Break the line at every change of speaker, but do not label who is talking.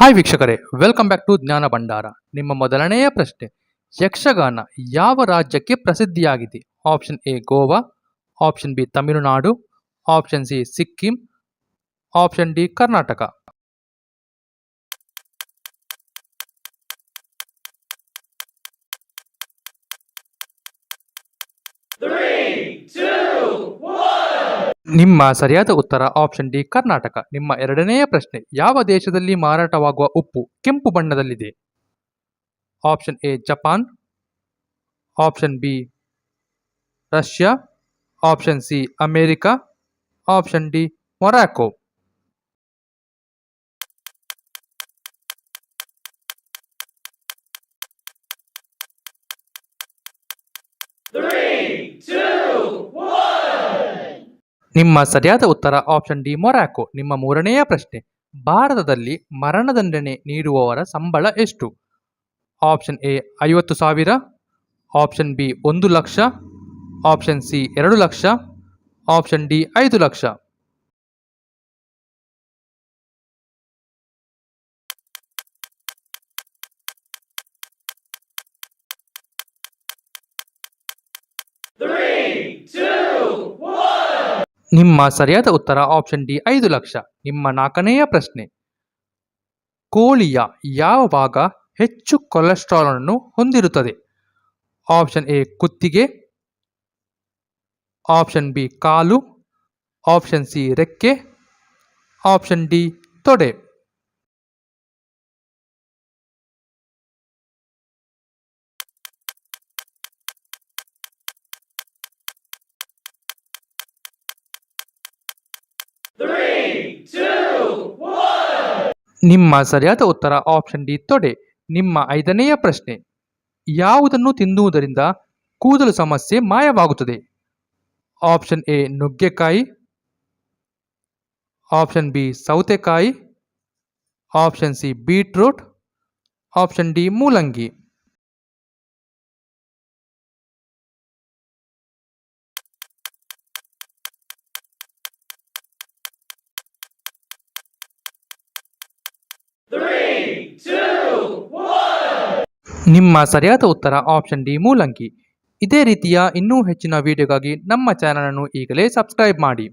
Hi ವೀಕ್ಷಕರೇ welcome back to ಜ್ಞಾನ ಭಂಡಾರ. ನಿಮ್ಮ ಮೊದಲನೆಯ ಪ್ರಶ್ನೆ, ಯಕ್ಷಗಾನ ಯಾವ ರಾಜ್ಯಕ್ಕೆ ಪ್ರಸಿದ್ಧಿಯಾಗಿದೆ? Option A Goa. Option B Tamil Nadu. Option C Sikkim. Option D Karnataka. ನಿಮ್ಮ ಸರಿಯಾದ ಉತ್ತರ ಆಪ್ಷನ್ ಡಿ, ಕರ್ನಾಟಕ. ನಿಮ್ಮ ಎರಡನೆಯ ಪ್ರಶ್ನೆ, ಯಾವ ದೇಶದಲ್ಲಿ ಮಾರಾಟವಾಗುವ ಉಪ್ಪು ಕೆಂಪು ಬಣ್ಣದಲ್ಲಿದೆ? Option A, Japan. Option B, Russia. Option C, America. Option D, Morocco. ನಿಮ್ಮ ಸರಿಯಾದ ಉತ್ತರ ಆಪ್ಷನ್ ಡಿ ಮೊರಾಕೋ ನಿಮ್ಮ ಮೂರನೆಯ ಪ್ರಶ್ನೆ, ಭಾರತದಲ್ಲಿ ಮರಣದಂಡನೆ ನೀಡುವವರ ಸಂಬಳ ಎಷ್ಟು? ಆಪ್ಷನ್ ಎ ಐವತ್ತು ಸಾವಿರ. ಆಪ್ಷನ್ ಬಿ ಒಂದು ಲಕ್ಷ. ಆಪ್ಷನ್ ಸಿ ಎರಡು ಲಕ್ಷ. ಆಪ್ಷನ್ ಡಿ ಐದು ಲಕ್ಷ. ನಿಮ್ಮ ಸರಿಯಾದ ಉತ್ತರ ಆಪ್ಷನ್ ಡಿ ಐದು ಲಕ್ಷ. ನಿಮ್ಮ ನಾಲ್ಕನೆಯ ಪ್ರಶ್ನೆ. ಕೋಳಿಯ ಯಾವ ಭಾಗ ಹೆಚ್ಚು ಕೊಲೆಸ್ಟ್ರಾಲ್ ಅನ್ನು ಹೊಂದಿರುತ್ತದೆ? ಆಪ್ಷನ್ ಎ ಕುತ್ತಿಗೆ. ಆಪ್ಷನ್ ಬಿ ಕಾಲು. ಆಪ್ಷನ್ ಸಿ ರೆಕ್ಕೆ. ಆಪ್ಷನ್ ಡಿ ತೊಡೆ. ನಿಮ್ಮ ಸರಿಯಾದ ಉತ್ತರ ಆಪ್ಷನ್ ಡಿ ತೊಡೆ. ನಿಮ್ಮ ಐದನೆಯ ಪ್ರಶ್ನೆ, ಯಾವುದನ್ನು ತಿನ್ನುವುದರಿಂದ ಕೂದಲು ಸಮಸ್ಯೆ ಮಾಯವಾಗುತ್ತದೆ? ಆಪ್ಷನ್ ಎ ನುಗ್ಗೆಕಾಯಿ. ಆಪ್ಷನ್ ಬಿ ಸೌತೆಕಾಯಿ. Option C beetroot option D ಮೂಲಂಗಿ. ನಿಮ್ಮ ಸರಿಯಾದ ಉತ್ತರ ಆಪ್ಷನ್ ಡಿ ಮೂಲಂಗಿ ಇದೇ ರೀತಿಯ ಇನ್ನೂ ಹೆಚ್ಚಿನ ವಿಡಿಯೋಗಾಗಿ ನಮ್ಮ ಚಾನಲನ್ನು ಈಗಲೇ ಸಬ್ಸ್ಕ್ರೈಬ್ ಮಾಡಿ.